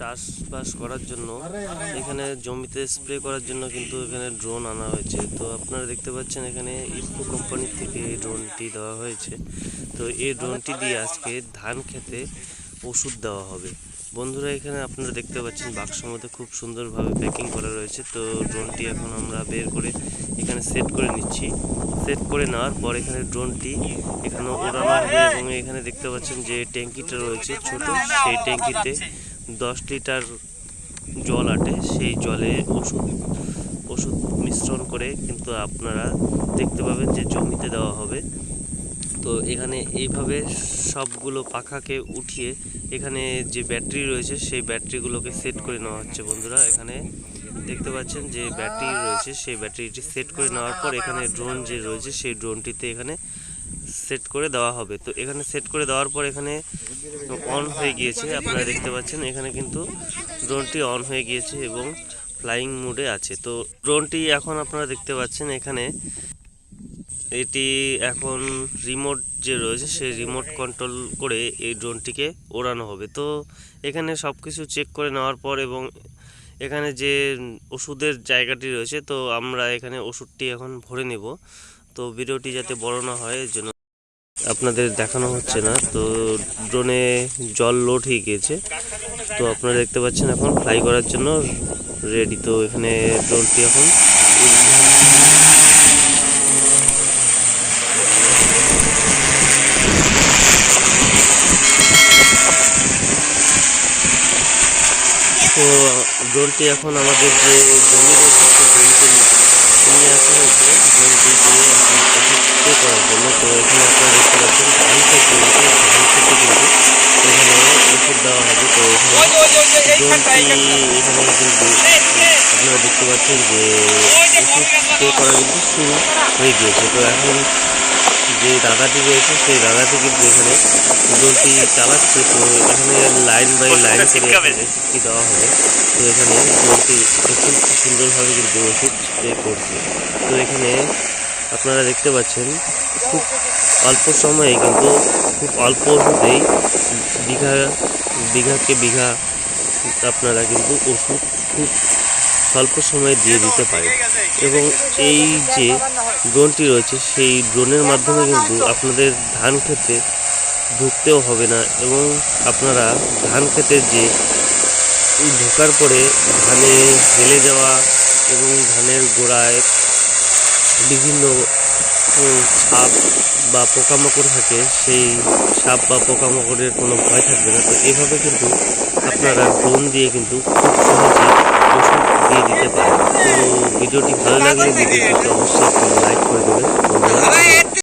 চাষবাস করার জন্য, এখানে জমিতে স্প্রে করার জন্য কিন্তু এখানে ড্রোন আনা হয়েছে। তো আপনারা দেখতে পাচ্ছেন এখানে ইফকো কোম্পানির থেকে এই ড্রোনটি দেওয়া হয়েছে। তো এই ড্রোনটি দিয়ে আজকে ধান খেতে ওষুধ দেওয়া হবে। বন্ধুরা, এখানে আপনারা দেখতে পাচ্ছেন বাক্সের মধ্যে খুব সুন্দরভাবে প্যাকিং করা রয়েছে। তো ড্রোনটি এখন আমরা বের করে এখানে সেট করে নিচ্ছি। সেট করে নেওয়ার পর এখানে ড্রোনটি এখানে ওড়ানো হবে এবং এখানে দেখতে পাচ্ছেন যে ট্যাঙ্কিটা রয়েছে ছোট। সেই ট্যাঙ্কিতে দশ লিটার জল আটে। সেই জলে ওষুধ ওষুধ মিশ্রণ করে কিন্তু আপনারা দেখতে পাবেন যে জমিতে দেওয়া হবে। তো এখানে এইভাবে সবগুলো পাখাকে উঠিয়ে এখানে যে ব্যাটারি রয়েছে, সেই ব্যাটারিগুলোকে সেট করে নেওয়া হচ্ছে বন্ধুরা। এখানে দেখতে পাচ্ছেন যে ব্যাটারি রয়েছে, সেই ব্যাটারিটি সেট করে নেওয়ার পর এখানে ড্রোন যে রয়েছে, সেই ড্রোনটিতে এখানে সেট করে দেওয়া হবে। তো এখানে সেট করে দেওয়ার পর এখানে অন হয়ে গিয়েছে। আপনারা দেখতে পাচ্ছেন এখানে কিন্তু ড্রোনটি অন হয়ে গিয়েছে এবং ফ্লাইং মোডে আছে। তো ড্রোনটি এখন আপনারা দেখতে পাচ্ছেন এখানে এটি এখন রিমোট যে রয়েছে সেই রিমোট কন্ট্রোল করে এই ড্রোনটিকে ওড়ানো হবে। তো এখানে সব কিছু চেক করে নেওয়ার পর এবং এখানে যে ওষুধের জায়গাটি রয়েছে, তো আমরা এখানে ওষুধটি এখন ভরে নেব। তো ভিডিওটি যাতে বড় না হয়, এর জন্য আপনাদের দেখানো হচ্ছে না। তো ড্রোনে জল লোড হয়ে গিয়েছে। তো আপনারা দেখতে পাচ্ছেন এখন ফ্লাই করার জন্য রেডি তো এখানে ড্রোনটি এখন তো ড্রোনটি এখন আমাদের যে জমি রয়েছে সেই জমিতে নিয়ে আসা হয়েছে ড্রোনটি দিয়ে স্প্রে করার জন্য। তো এখানে আপনারা দেখতে পাচ্ছেন ধান ক্ষেত জমিতে ধান খেতে কিন্তু এখানে ওষুধ দেওয়া হবে। তো এখানে ড্রোনটি এখানে কিন্তু আপনারা দেখতে পাচ্ছেন যে ওষুধ স্প্রে করা কিন্তু শুরু হয়ে গিয়েছে। তো এখন যে দাদাটি রয়েছে সেই দাদাটি কিন্তু এখানে ড্রোনটি চালাচ্ছে। তো এখানে লাইন বাই লাইন করে ওষুধটি দেওয়া হবে। তো এখানে ড্রোনটি খুব সুন্দরভাবে কিন্তু ওষুধ স্প্রে করছে। তো এখানে আপনারা দেখতে পাচ্ছেন খুব অল্প সময়ে কিন্তু খুব অল্প ওষুধেই বিঘা বিঘাকে বিঘা আপনারা কিন্তু ওষুধ খুব স্বল্প সময়ে দিয়ে দিতে পারে। এবং এই যে ড্রোনটি রয়েছে, সেই ড্রোনের মাধ্যমে কিন্তু আপনাদের ধান খেতে ঢুকতেও হবে না এবং আপনারা ধান খেতে যে ঢোকার পরে ধানে হেলে যাওয়া এবং ধানের গোড়ায় বিভিন্ন সাপ বা পোকামাকড় থাকে, সেই সাপ বা পোকামাকড়ের কোনো ভয় থাকবে না। তো এভাবে কিন্তু আপনারা ড্রোন দিয়ে কিন্তু খুব সহজে দিয়ে দিতে পারেন। তো ভিডিওটি ভালো লাগলে ভিডিওটিকে অবশ্যই লাইক করে দেবেন। বন্ধুরা